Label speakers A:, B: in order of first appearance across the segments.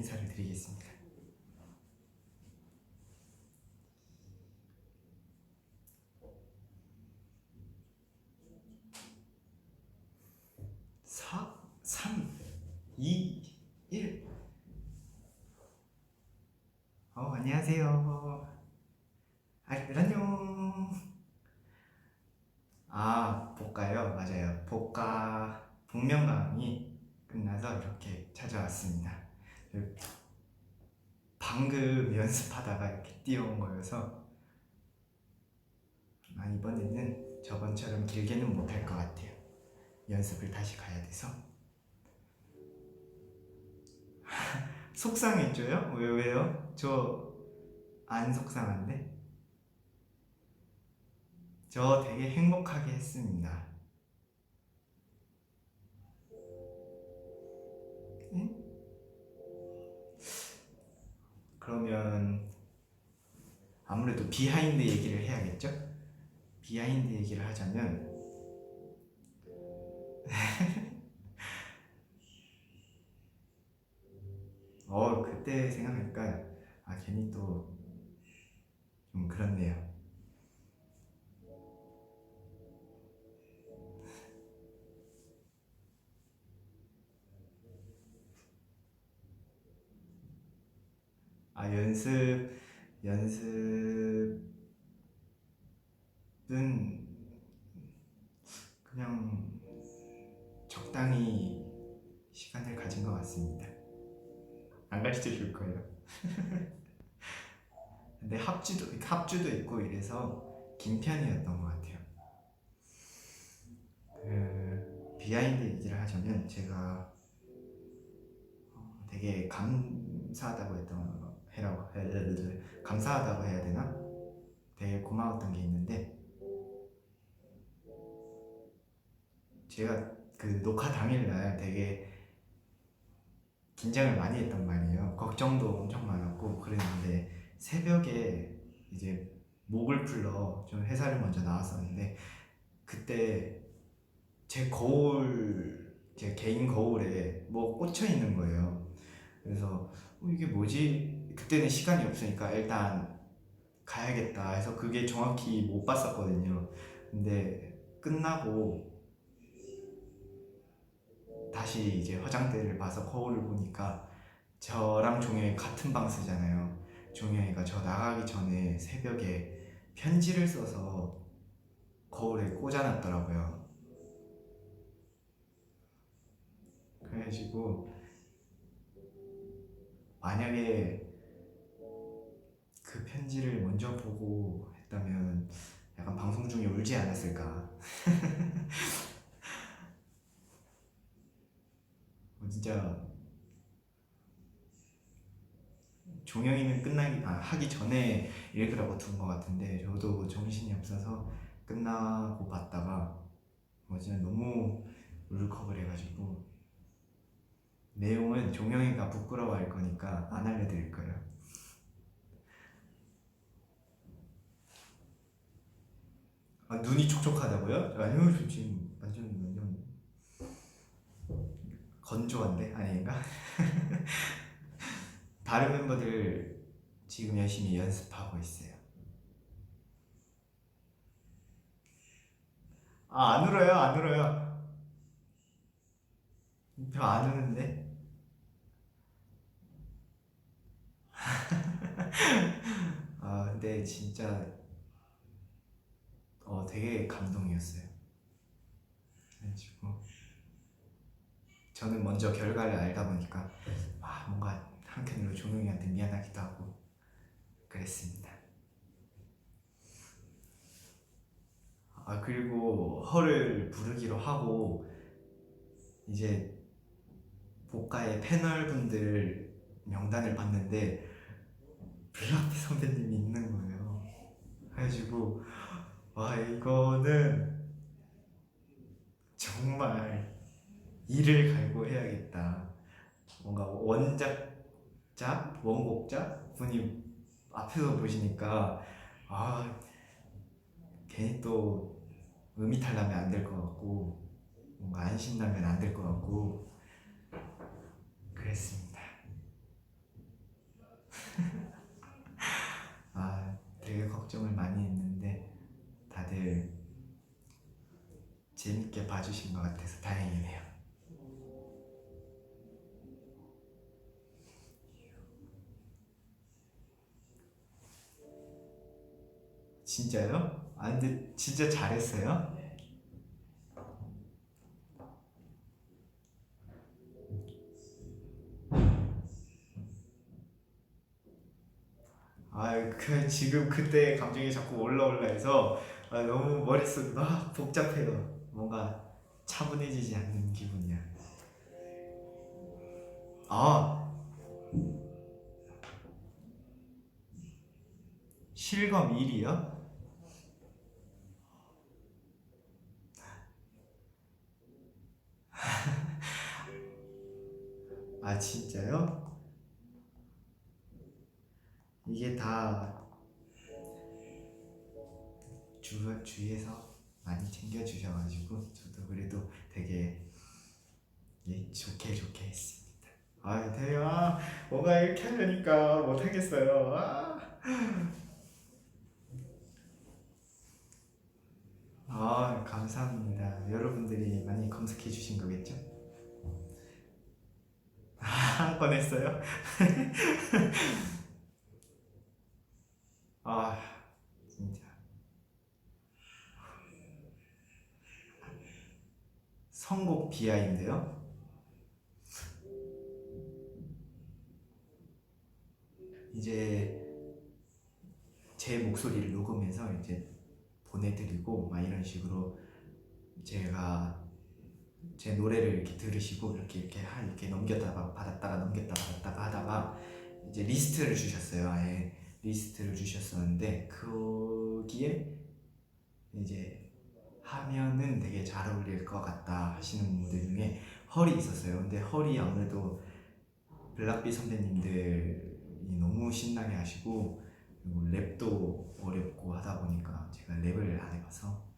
A: 이 50초 뒤면 인사를 드리겠습니다. 사, 삼, 이, 일. 어, 안녕하세요. 아, 안녕. 아, 복가요? 맞아요. 복가 복면가왕이 끝나서 이렇게 찾아왔습니다. 그 방금 연습하다가 이렇게 뛰어온 거여서 아, 이번에는 저번처럼 길게는 못할 것 같아요. 연습을 다시 가야 돼서. 속상했죠요? 왜, 왜요? 저 안 속상한데? 저 되게 행복하게 했습니다. 그러면 아무래도 비하인드 얘기를 해야겠죠? 비하인드 얘기를 하자면 어 그때 생각하니까 아 괜히 또 좀 그렇네요. 연습 연습은 그냥 적당히 시간을 가진 것 같습니다. 안 가르쳐 줄 거예요. 근데 합주도 합주도 있고 이래서 긴 편이었던 것 같아요. 그 비하인드 얘기를 하자면 제가 어, 되게 감사하다고 했던 해라고 해- 감사하다고 해야 되나? 되게 고마웠던 게 있는데 제가 그 녹화 당일날 되게 긴장을 많이 했단 말이에요. 걱정도 엄청 많았고 그랬는데 새벽에 이제 목을 풀러 좀 회사를 먼저 나왔었는데 그때 제 거울 제 개인 거울에 뭐 꽂혀 있는 거예요. 그래서 어, 이게 뭐지? 그때는 시간이 없으니까 일단 가야겠다 해서 그게 정확히 못 봤었거든요. 근데 끝나고 다시 이제 화장대를 봐서 거울을 보니까 저랑 종현이 같은 방 쓰잖아요. 종현이가 저 나가기 전에 새벽에 편지를 써서 거울에 꽂아놨더라고요. 그래가지고 만약에 그 편지를 먼저 보고 했다면 약간 방송 중에 울지 않았을까. 어, 진짜 종영이는 끝나기 아, 하기 전에 읽으라고 둔 것 같은데 저도 정신이 없어서 끝나고 봤다가 뭐 진짜 너무 울컥을 해가지고 내용은 종영이가 부끄러워할 거니까 안 알려드릴 거예요. 아, 눈이 촉촉하다고요? 아니요, 저 지금 완전 완전 건조한데 아닌가? 다른 멤버들 지금 열심히 연습하고 있어요. 아, 안 울어요, 안 울어요. 저 안 우는데? 아, 근데 진짜 어, 되게 감동이었어요. 그래가지고 저는 먼저 결과를 알다 보니까 아, 뭔가 한편으로 종용이한테 미안하기도 하고 그랬습니다. 아 그리고 허를 부르기로 하고 이제 복가의 패널 분들 명단을 봤는데 블락비 선배님이 있는 거예요. 그래가지고 와 이거는 정말 이를 갈고 해야겠다. 뭔가 원작자, 원곡자 분이 앞에서 보시니까 아 괜히 또 음이탈 나면 안 될 것 같고 뭔가 안심 나면 안 될 것 같고 그랬습니다. 아, 되게 걱정을 많이 했는데 다들 재밌게 봐주신 것 같아서 다행이네요. 진짜요? 아 근데 진짜 잘했어요? 아 그 지금 그때 감정이 자꾸 올라올라 해서 아, 너무 머릿속이 막 복잡해요. 뭔가 차분해지지 않는 기분이야. 아 실검 1위요? 아 진짜요? 이게 다 주, 주위에서 많이 챙겨주셔가지고 저도 그래도 되게 예, 좋게 좋게 했습니다. 아 아, 뭔가 이렇게 하려니까 못하겠어요. 아. 아 감사합니다. 여러분들이 많이 검색해 주신 거겠죠? 아 꺼냈어요? 아 진짜 선곡 비하인데요? 이제 제 목소리를 녹음해서 이제 보내드리고 막 이런 식으로 제가 제 노래를 이렇게 들으시고 이렇게 이렇게 하 이렇게 넘겼다가 받았다가 넘겼다 받았다가 하다가 이제 리스트를 주셨어요. 아예 리스트를 주셨었는데 거기에 이제 하면은 되게 잘 어울릴 것 같다 하시는 분들 중에 헐이 있었어요. 근데 헐이 아무래도 블락비 선배님들이 너무 신나게 하시고 그리고 랩도 어렵고 하다 보니까 제가 랩을 안 해봐서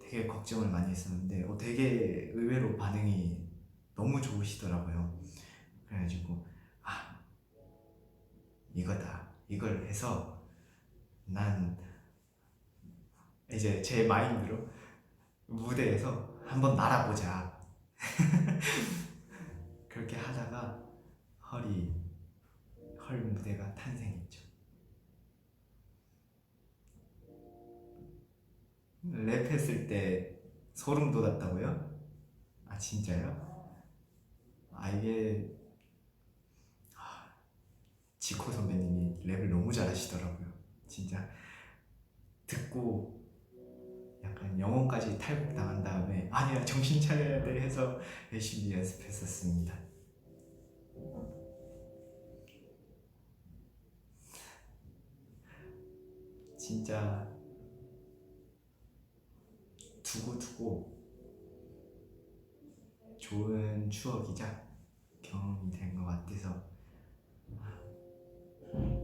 A: 되게 걱정을 많이 했었는데 어, 되게 의외로 반응이 너무 좋으시더라고요. 그래가지고 아 이거다 이걸 해서 난 이제 제 마인드로 무대에서 한번 날아보자 그렇게 하다가 헐이 헐 무대가 탄생했죠. 랩했을 때 소름 돋았다고요? 아 진짜요? 아 이게 아, 지코 선배님이 랩을 너무 잘하시더라고요. 진짜 듣고 영혼까지 탈곡당한 다음에 아니야 정신 차려야 돼 해서 열심히 연습했었습니다. 진짜 두고두고 좋은 추억이자 경험이 된 것 같아서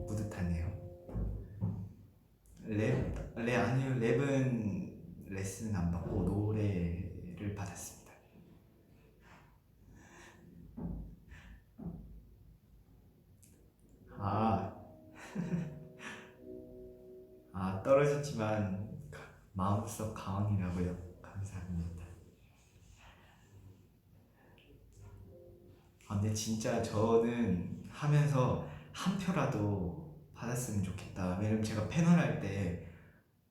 A: 뿌듯하네요. 랩, 랩 아니요 랩은 레슨 안 받고 노래를 받았습니다. 아, 아 떨어졌지만 마음속 가왕이라고요. 감사합니다. 아, 근데 진짜 저는 하면서 한 표라도 받았으면 좋겠다. 왜냐면 제가 패널 할때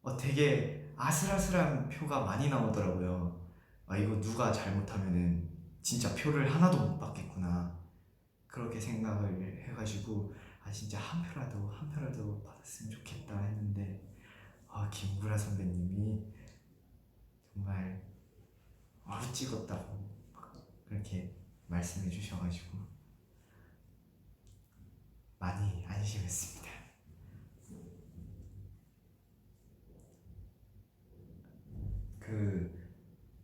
A: 어, 되게 아슬아슬한 표가 많이 나오더라고요. 아, 이거 누가 잘못하면은 진짜 표를 하나도 못 받겠구나. 그렇게 생각을 해가지고 아 진짜 한 표라도 한 표라도 받았으면 좋겠다 했는데 아 김구라 선배님이 정말 아우 찍었다고 막 그렇게 말씀해 주셔가지고 많이 안심했습니다. 그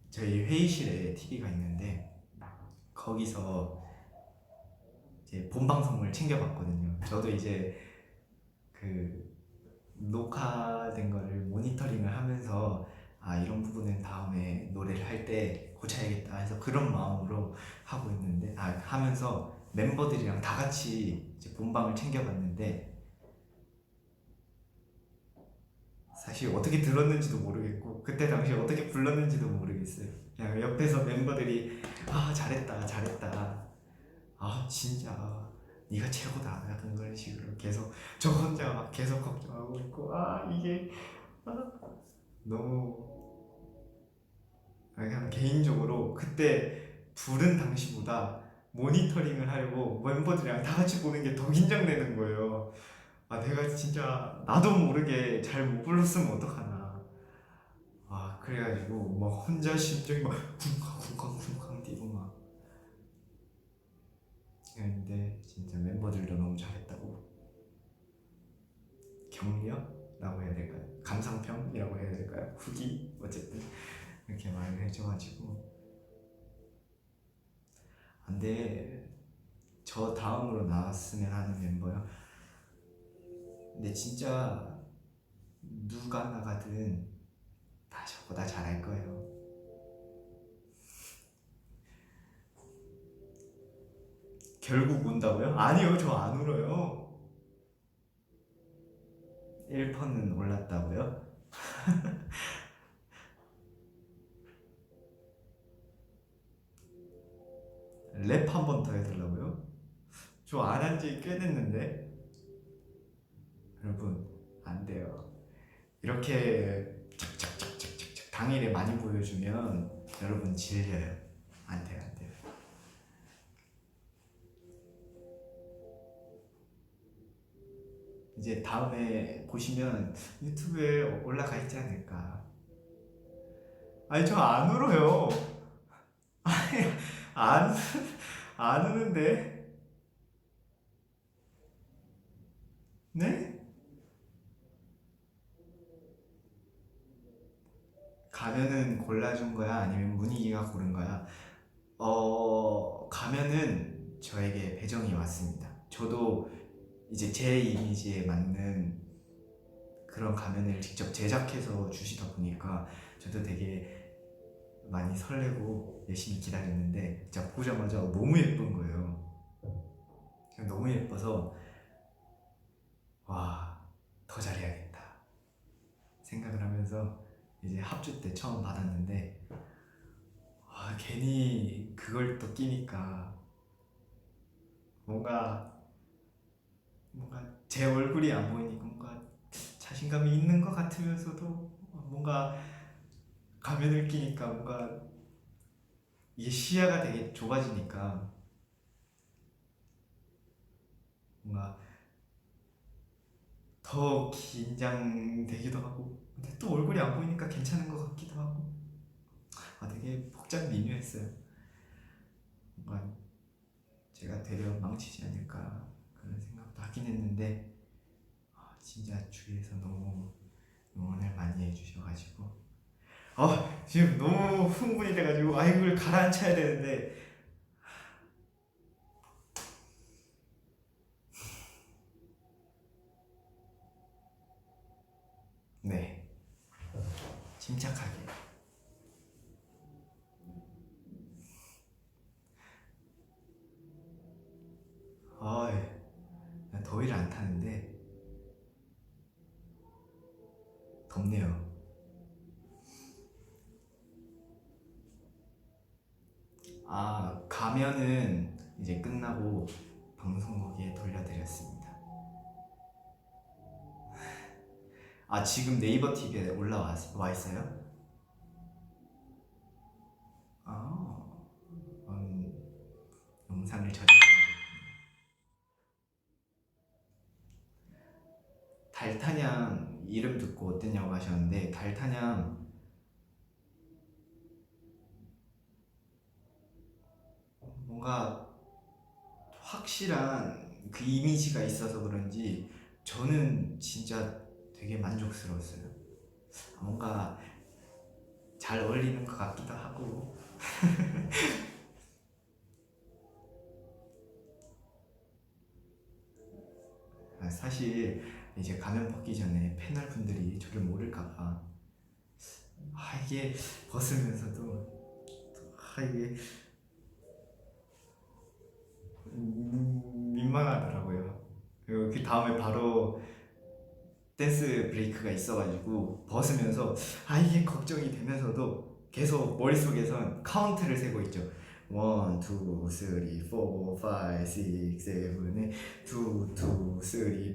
A: 저희 회의실에 TV가 있는데 거기서 이제 본 방송을 챙겨봤거든요. 저도 이제 그 녹화된 거를 모니터링을 하면서 아아 이런 부분은 다음에 노래를 할 때 고쳐야겠다 해서 그런 마음으로 하고 있는데 아 하면서 멤버들이랑 다 같이 이제 본방을 챙겨봤는데 사실 어떻게 들었는지도 모르겠고 그때 당시에 어떻게 불렀는지도 모르겠어요. 그냥 옆에서 멤버들이 아 잘했다 잘했다 아 진짜 네가 최고다 약간 그런 식으로 계속 저 혼자 막 계속 걱정하고 있고 아 이게 아, 너무 아, 그냥 개인적으로 그때 부른 당시보다 모니터링을 하려고 멤버들이랑 다 같이 보는 게 더 긴장되는 거예요. 아 내가 진짜 나도 모르게 잘 못 불렀으면 어떡하나. 아 그래가지고 막 혼자 심장이 막 쿵쾅쿵쾅 쿵쾅 뛰고 막. 그랬는데 진짜 멤버들도 너무 잘했다고. 격려라고 해야 될까요? 감상평이라고 해야 될까요? 후기 어쨌든 이렇게 말을 해줘가지고. 근데 저 다음으로 나왔으면 하는 멤버요. 근데 진짜 누가 나가든 다 저보다 잘할 거예요. 결국 운다고요? 아니요, 저 안 울어요. 1%는 올랐다고요? 랩 한 번 더 해달라고요? 저 안 한 지 꽤 됐는데 여러분 안 돼요. 이렇게 착착착착착착 당일에 많이 보여주면 여러분 질려요 안 돼요 안 돼요. 이제 다음에 보시면 유튜브에 올라가 있지 않을까. 아니 저 안 울어요. 아니 안, 안 우는데? 네? 가면은 골라준 거야? 아니면 문희기가 고른 거야? 어, 가면은 저에게 배정이 왔습니다. 저도 이제 제 이미지에 맞는 그런 가면을 직접 제작해서 주시다 보니까 저도 되게 많이 설레고 열심히 기다렸는데 진짜 보자마자 너무 예쁜 거예요. 너무 예뻐서 와 더 잘해야겠다 생각을 하면서 이제 합주 때 처음 받았는데 와 괜히 그걸 또 끼니까 뭔가 뭔가 제 얼굴이 안 보이니까 뭔가 자신감이 있는 것 같으면서도 뭔가 가면을 끼니까 뭔가 이게 시야가 되게 좁아지니까 뭔가 더 긴장되기도 하고 근데 또 얼굴이 안 보이니까 괜찮은 것 같기도 하고. 아 되게 복잡 미묘했어요. 뭔가 제가 되려 망치지 않을까 그런 생각도 하긴 했는데 아, 진짜 주위에서 너무 응원을 많이 해주셔가지고. 아 지금 너무 흥분이 돼가지고 아 이걸 가라앉혀야 되는데. 네 침착하게. 아 더위를 안 타는데 덥네요. 아 가면은 이제 끝나고 아 지금 네이버 TV에 올라와 와 있어요? 아 음, 영상을 저장해야겠군요. 달타냥 이름 듣고 어땠냐고 하셨는데 달타냥 뭔가 확실한 그 이미지가 있어서 그런지 저는 진짜 되게 만족스러웠어요. 뭔가 잘 어울리는 것 같기도 하고 아, 사실 이제 가면 벗기 전에 패널 분들이 저를 모를까봐 아 이게 벗으면서도 아 이게 음, 민망하더라고요. 그 다음에 바로 댄스 브레이크가 있어가지고 벗으면서 아 이게 걱정이 되면서도 계속 머릿속에선 카운트를 세고 있죠. 1, 2, 3, 4, 5, 6, 7, 8 2, 2, 3, 4, 5, 6, 7,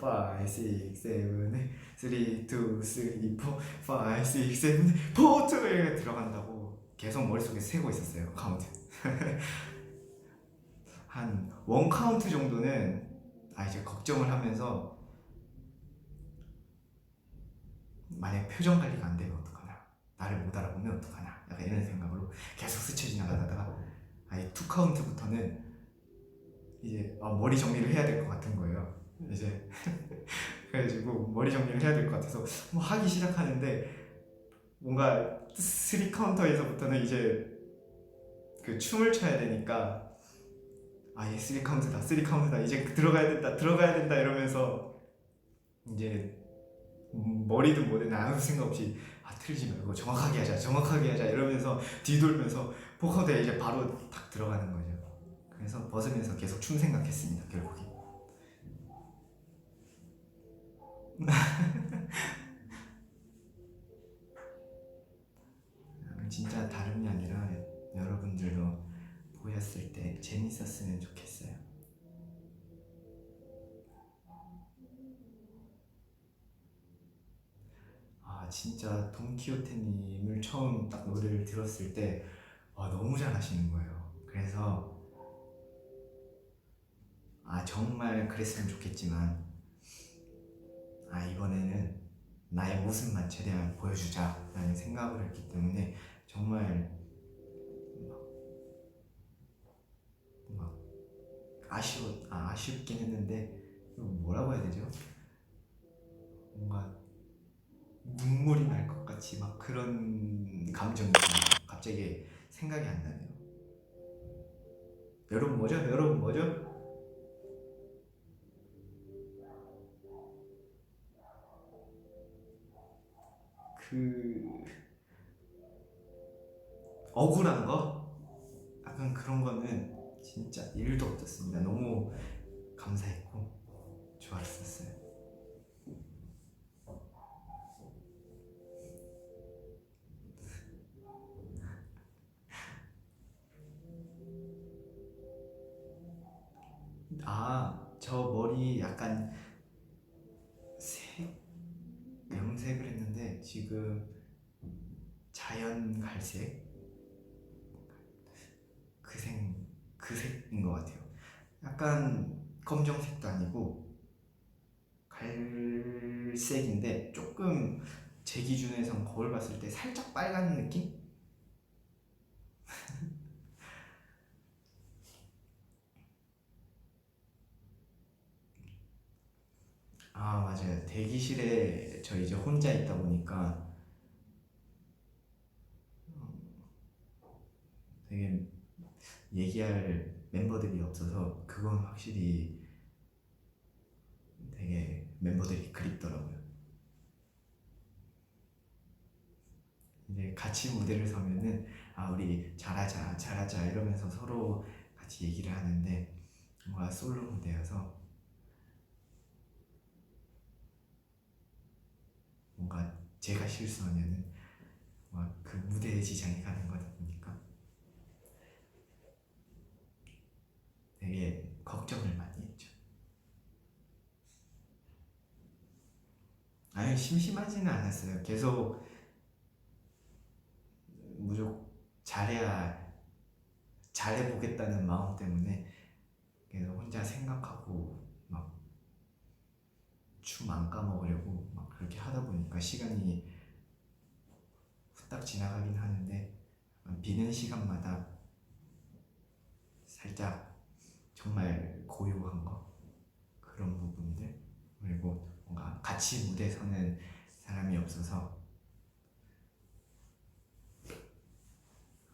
A: 8 3, 2, 3, 4, 5, 6, 7, 8 4, 2 이렇게 들어간다고 계속 머릿속에 세고 있었어요 카운트. 한 원 카운트 정도는 아 이제 걱정을 하면서 만약 표정 관리가 안 되면 어떡하나 나를 못 알아보면 어떡하나 약간 이런 생각으로 계속 스쳐 지나가다가 아예 투 카운트부터는 이제 아, 머리 정리를 해야 될 것 같은 거예요. 이제 그래가지고 머리 정리를 해야 될 것 같아서 뭐 하기 시작하는데 뭔가 쓰리 카운터에서부터는 이제 그 춤을 춰야 되니까 아예 쓰리 카운트다 쓰리 카운트다 이제 들어가야 된다 들어가야 된다 이러면서 이제 음, 머리도 뭐든 아무 생각 없이 아 틀리지 말고 정확하게 하자 정확하게 하자 이러면서 뒤돌면서 포커드에 이제 바로 탁 들어가는 거죠. 그래서 벗으면서 계속 춤 생각했습니다 결국에 진짜 다름이 아니라 여러분들도 보였을 때 재밌었으면 좋겠어요 진짜 돈키호테님을 처음 딱 노래를 들었을 때 와, 너무 잘하시는 거예요. 그래서 아 정말 그랬으면 좋겠지만 아 이번에는 나의 모습만 최대한 보여주자라는 생각을 했기 때문에 정말 막, 막 아쉬워 아, 아쉽긴 했는데 뭐라고 해야 되죠? 뭔가 눈물이 날 것 같이 막 그런 감정이 갑자기 생각이 안 나네요. 여러분 뭐죠? 여러분 뭐죠? 그 억울한 거? 약간 그런 거는 진짜 일도 없었습니다. 너무 감사했고 좋았었어요. 갈색? 그 색, 그 색인 것 같아요. 약간 검정색도 아니고 갈색인데 조금 제 기준에선 거울 봤을 때 살짝 빨간 느낌? 아, 맞아요. 대기실에 저 이제 혼자 있다 보니까 되게 얘기할 멤버들이 없어서 그건 확실히 되게 멤버들이 그립더라고요. 이제 같이 무대를 서면은 아 우리 잘하자 잘하자 이러면서 서로 같이 얘기를 하는데 뭔가 솔로 무대여서 뭔가 제가 실수하면은 막 그 무대에 지장이 가는 거다 보니까 되게 걱정을 많이 했죠. 아니 심심하지는 않았어요. 계속 무조건 잘해야 잘해보겠다는 마음 때문에 계속 혼자 생각하고 막 춤 안 까먹으려고 막 그렇게 하다 보니까 시간이 후딱 지나가긴 하는데 비는 시간마다 살짝 정말 고요한 거 그런 부분들 그리고 뭔가 같이 무대 서는 사람이 없어서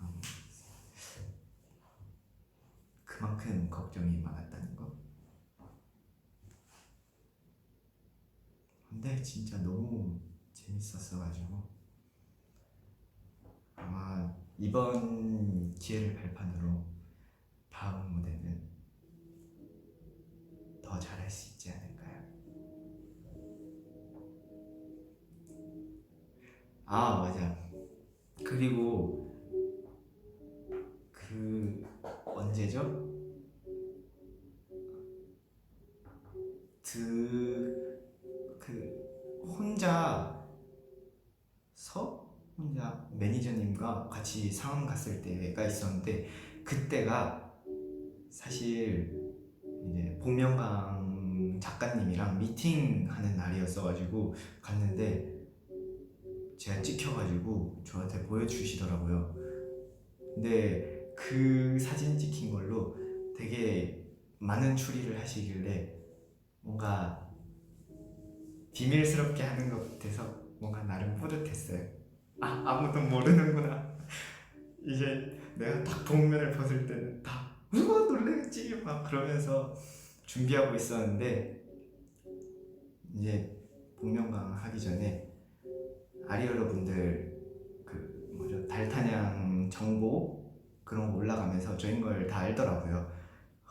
A: 음, 그만큼 걱정이 많았다는 거. 근데 진짜 너무 재밌었어가지고 이번 기회를 발판으로 다음 무대 아 맞아. 그리고 그 언제죠? 그, 그 혼자 서 혼자 매니저님과 같이 상암 갔을 때가 있었는데 그때가 사실 이제 복면강 작가님이랑 미팅하는 날이었어가지고 갔는데 제가 찍혀가지고 저한테 보여주시더라고요. 근데 그 사진 찍힌 걸로 되게 많은 추리를 하시길래 뭔가 비밀스럽게 하는 것 같아서 뭔가 나름 뿌듯했어요. 아 아무도 모르는구나. 이제 내가 딱 복면을 벗을 때는 다 우와 놀래겠지 막 그러면서 준비하고 있었는데 이제 복면강 하기 전에 아리 여러분들 그 뭐죠 달타냥 정보 그런 거 올라가면서 저인 걸 다 알더라고요.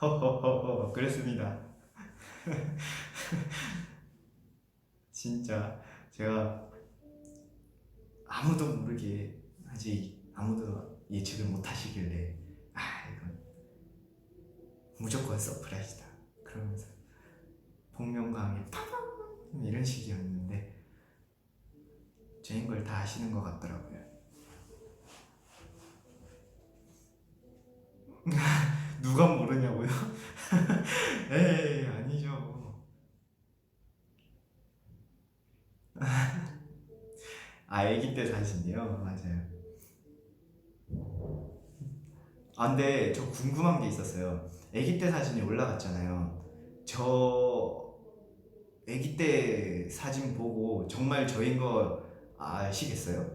A: 허허허허 그랬습니다. 진짜 제가 아무도 모르게 아직 아무도 예측을 못 하시길래 아 이건 무조건 서프라이즈다 그러면서 복면가왕이 팡 이런 식이었는데 저인 걸 다 아시는 것 같더라고요. 누가 모르냐고요? 에이 아니죠. 아 아기 때 사진이요? 맞아요. 아 근데 저 궁금한 게 있었어요. 아기 때 사진이 올라갔잖아요. 저 아기 때 사진 보고 정말 저인 거 아시겠어요?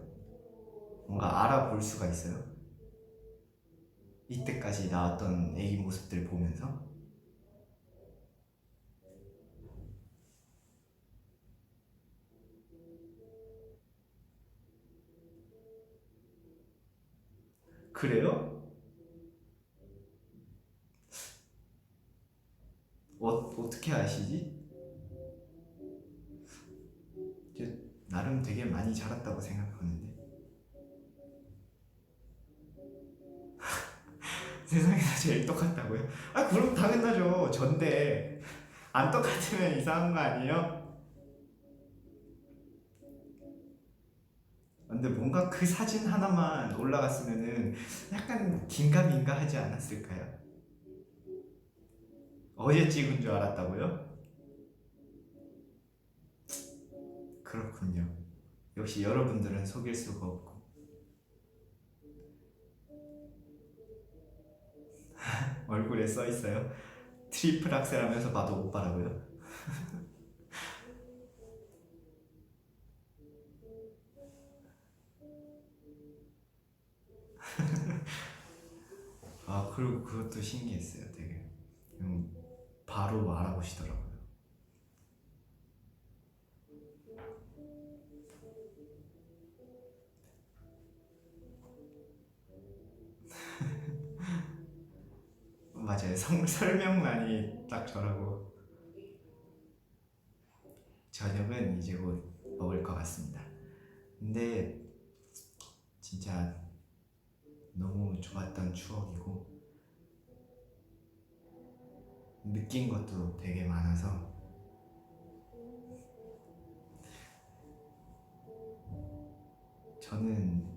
A: 뭔가 알아볼 수가 있어요? 이때까지 나왔던 아기 모습들 보면서 그래요? 어, 어떻게 아시지? 나름 되게 많이 자랐다고 생각하는데 세상에서 제일 똑같다고요? 아 그럼 당연하죠 전데 안 똑같으면 이상한 거 아니에요? 근데 뭔가 그 사진 하나만 올라갔으면은 약간 긴가민가 하지 않았을까요? 어제 찍은 줄 알았다고요? 그렇군요. 역시 여러분들은 속일 수가 없고. 얼굴에 써 있어요. 트리플 악셀 하면서 봐도 오빠라고요? 아, 그리고 그것도 신기했어요, 되게. 음, 바로 알아보시더라고요. 맞아요. 성, 설명란이 딱 저라고. 저녁은 이제 곧 먹을 것 같습니다. 근데 진짜 너무 좋았던 추억이고 느낀 것도 되게 많아서 저는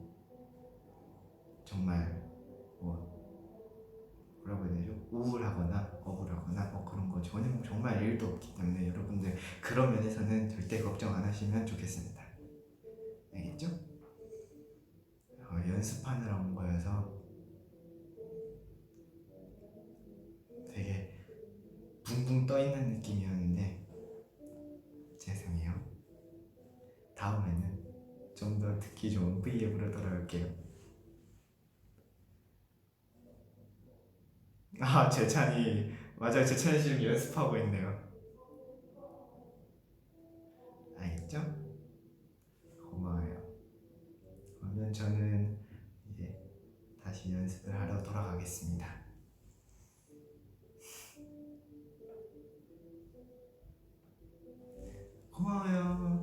A: 정말 뭐 뭐라고 해야 되죠? 우울하거나 억울하거나 뭐 그런 거 전혀 정말 일도 없기 때문에 여러분들 그런 면에서는 절대 걱정 안 하시면 좋겠습니다. 알겠죠? 어, 연습하느라 온 거여서 되게 붕붕 떠 있는 느낌이었는데 죄송해요. 다음에는 좀 더 듣기 좋은 V앱으로 돌아올게요. 아, 재찬이 맞아요. 재찬이 지금 연습하고 있네요. 알겠죠? 고마워요. 그러면 저는 이제 다시 연습을 하러 돌아가겠습니다. 고마워요.